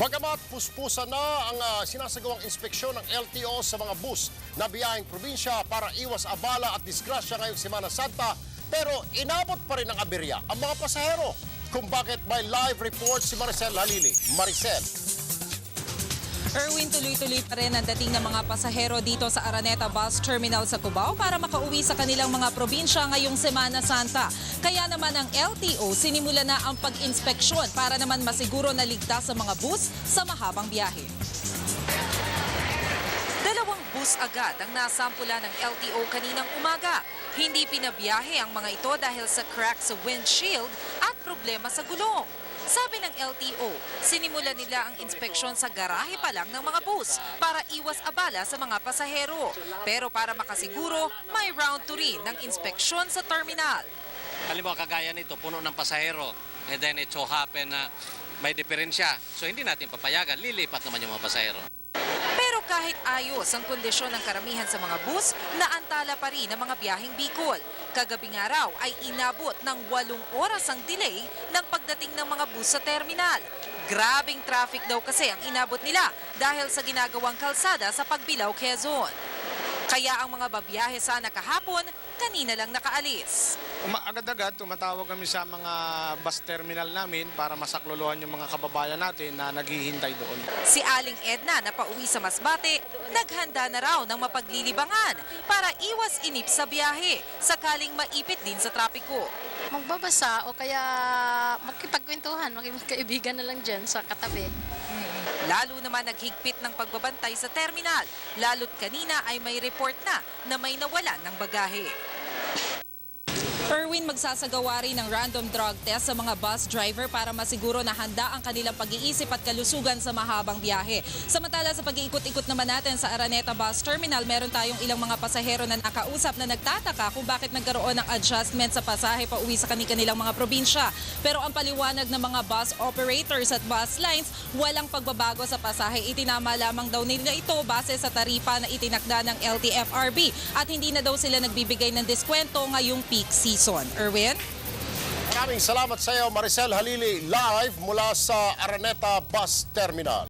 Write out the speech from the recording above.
Bagamat puspusan na ang ah, sinasagawang inspeksyon ng LTO sa mga bus na biyaheng probinsya para iwas abala at disgrasya ngayong Semana Santa, pero inabot pa rin ng aberya ang mga pasahero. Kung bakit may live report si Maricel Halili. Maricel. Erwin, tuloy-tuloy pa rin ang dating ng mga pasahero dito sa Araneta Bus Terminal sa Cubao para makauwi sa kanilang mga probinsya ngayong Semana Santa. Kaya naman ang LTO sinimula na ang pag-inspeksyon para naman masiguro na ligtas sa mga bus sa mahabang biyahe. Dalawang bus agad ang nasampula ng LTO kaninang umaga. Hindi pinabiyahe ang mga ito dahil sa crack sa windshield at problema sa gulong. Sabi ng LTO, sinimula nila ang inspeksyon sa garahe pa lang ng mga bus para iwas abala sa mga pasahero. Pero para makasiguro, may round 2 rin ng inspeksyon sa terminal. Halimbawa, kagaya nito, puno ng pasahero, and then it so happen na may diferensya. So hindi natin papayagan, lilipat naman yung mga pasahero. Kahit ayos ang kondisyon ng karamihan sa mga bus, naantala pa rin ang mga biyaheng Bicol. Kagabing araw ay inabot ng walong oras ang delay ng pagdating ng mga bus sa terminal. Grabing traffic daw kasi ang inabot nila dahil sa ginagawang kalsada sa Pagbilao, Quezon. Kaya ang mga babiyahe sana kahapon, kanina lang nakaalis. Agad-agad tumatawag kami sa mga bus terminal namin para masaklolohan yung mga kababayan natin na naghihintay doon. Si Aling Edna na pauwi sa Masbate, naghanda na raw ng mapaglilibangan para iwas inip sa biyahe, sakaling maipit din sa trapiko. Magbabasa o kaya makipagkwentuhan, makipagkaibigan na lang dyan sa katabi. Lalo naman naghigpit ng pagbabantay sa terminal, lalo't kanina ay may report na na may nawalan ng bagahe. Erwin magsasagawa rin ng random drug test sa mga bus driver para masiguro na handa ang kanilang pag-iisip at kalusugan sa mahabang biyahe. Samantala sa pag-iikot-ikot naman natin sa Araneta Bus Terminal, meron tayong ilang mga pasahero na nakausap na nagtataka kung bakit nagkaroon ng adjustment sa pasahe pa uwi sa kanilang mga probinsya. Pero ang paliwanag ng mga bus operators at bus lines, walang pagbabago sa pasahe. Itinama lamang daw nila ito base sa taripa na itinakda ng LTFRB at hindi na daw sila nagbibigay ng diskwento ngayong peak season. Erwin? Maraming salamat sa iyo, Maricel Halili, live mula sa Araneta Bus Terminal.